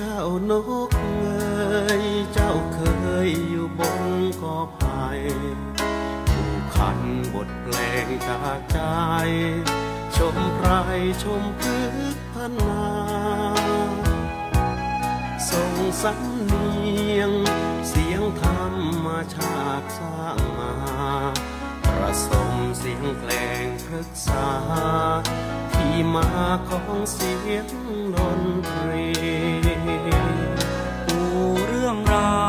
จ้านกเอยเจ้าเคยอยู่บนกอไผ่ผู้ขันบทเพลงจากใจ ชมไพรชมพึกพันนาส่งสำเนียง เสียงธรรมชาติสร้างมา ประสมเสียงเพลงปรึกษา ที่มาของเสียงดนตรี เ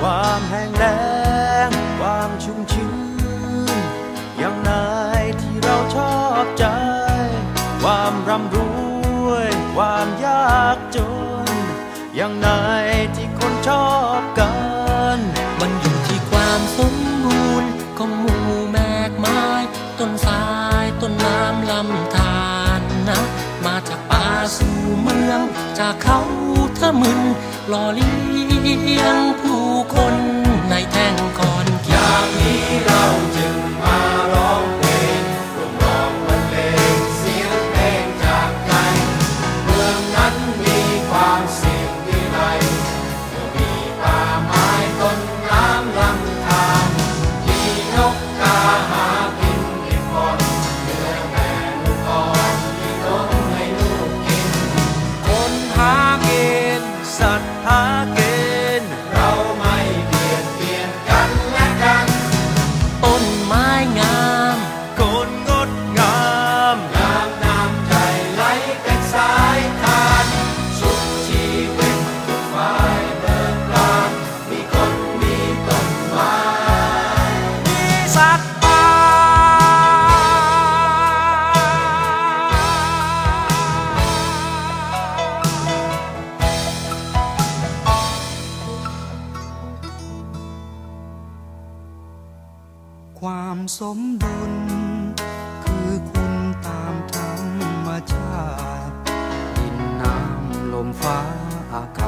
ความแห้งแล้ง ความชุ่มชื้น อย่างไหนที่เราชอบใจ ความร่ำรวย ความยากจน อย่างไหนที่คนชอบกัน มันอยู่ที่ความสมบูรณ์ของหมู่แมกไม้ ต้นสายต้นน้ำลำธารนะ มาจากป่าสู่เมือง จากเขาทะมึน หล่อเลี้ยงผู้คนในแท่งคอนอยากนี้เรา สมดุล คือคุณตามธรรมชาติดินน้ำลมฟ้าอากาศ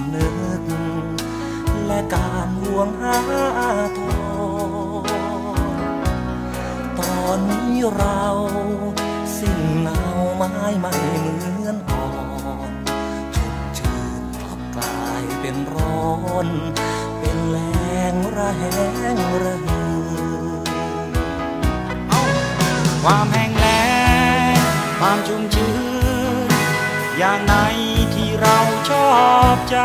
ำนึก และการห่วงหาทรตอนนี้เราสิ้นเงาไม้ไม่เหมือนอ่อนชุ่มชื่นกลับกลายเป็นร้อน เป็นแรงระแหงระหือความแห้งแล้งความชุ่มชื้นอย่างไหน เราชอบใจ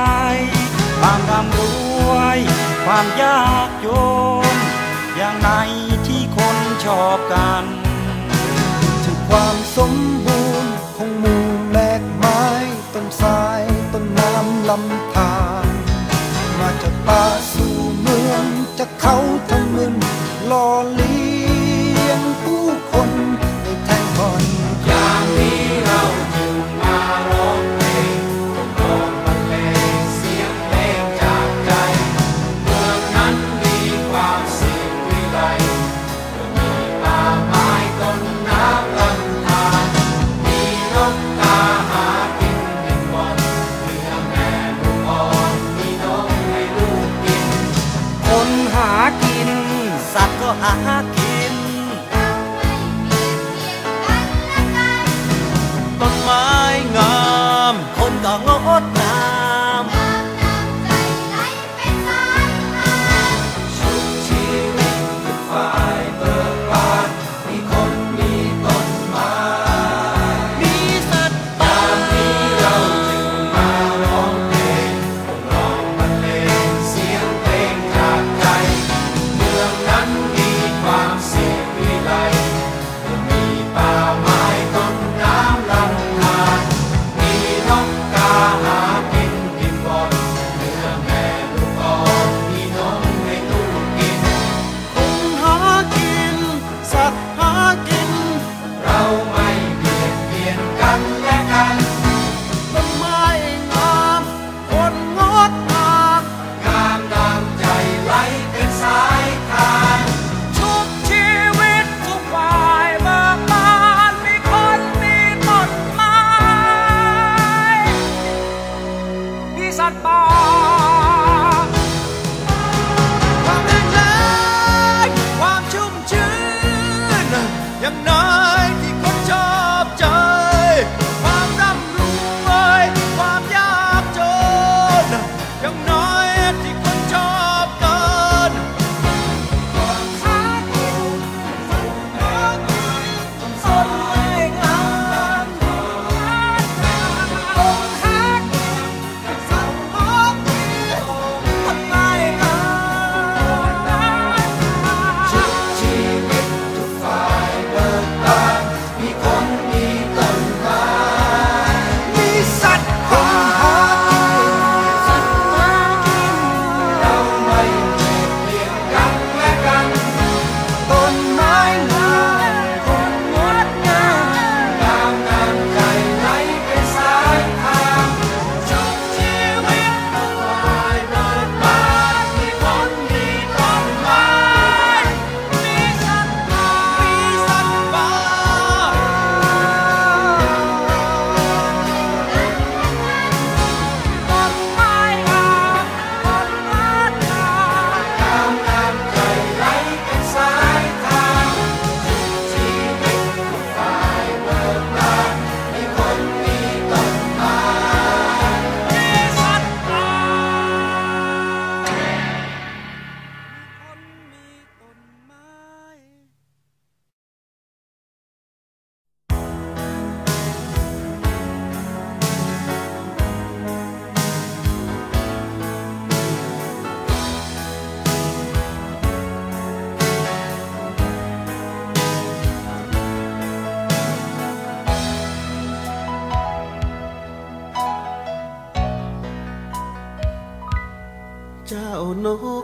ความร่ำรวย ความยากจน อย่างไหนที่คนชอบกัน ถึงความสมบูรณ์ของมู สัต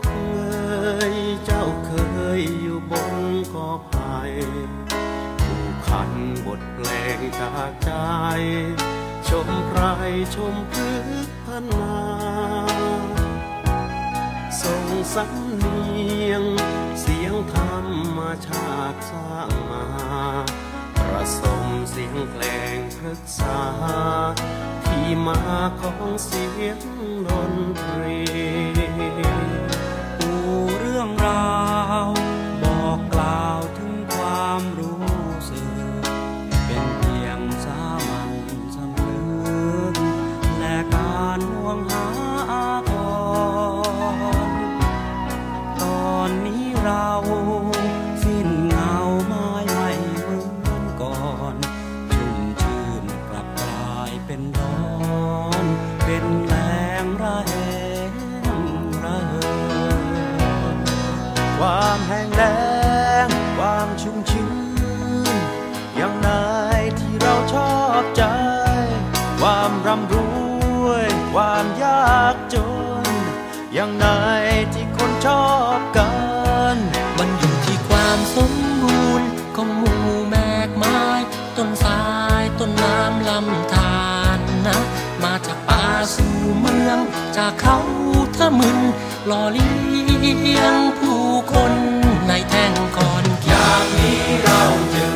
กเอ๋ยเจ้าเคยอยู่บนกอไผ่ผู้คันบทเพลงจากใจ ชมไพรชมพึกพันนาส่งสำเนียง เสียงธรรมชาติสร้างมา ประสมเสียงเพลงพฤกษา ที่มาของเสียงดนตรี ชุ่มชื้นอย่างไหนที่เราชอบใจ ความร่ำรวย ความยากจน อย่างไหนที่คนชอบกัน มันอยู่ที่ความสมบูรณ์ของหมู่แมกไม้ต้นสายต้นน้ำลำธารนะ มาจากป่าสู่เมือง จากเขาทะมึนหล่อเลี้ยงผู้คนในแท่งคอนขีอง นี้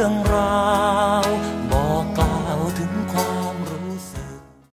รื่องราว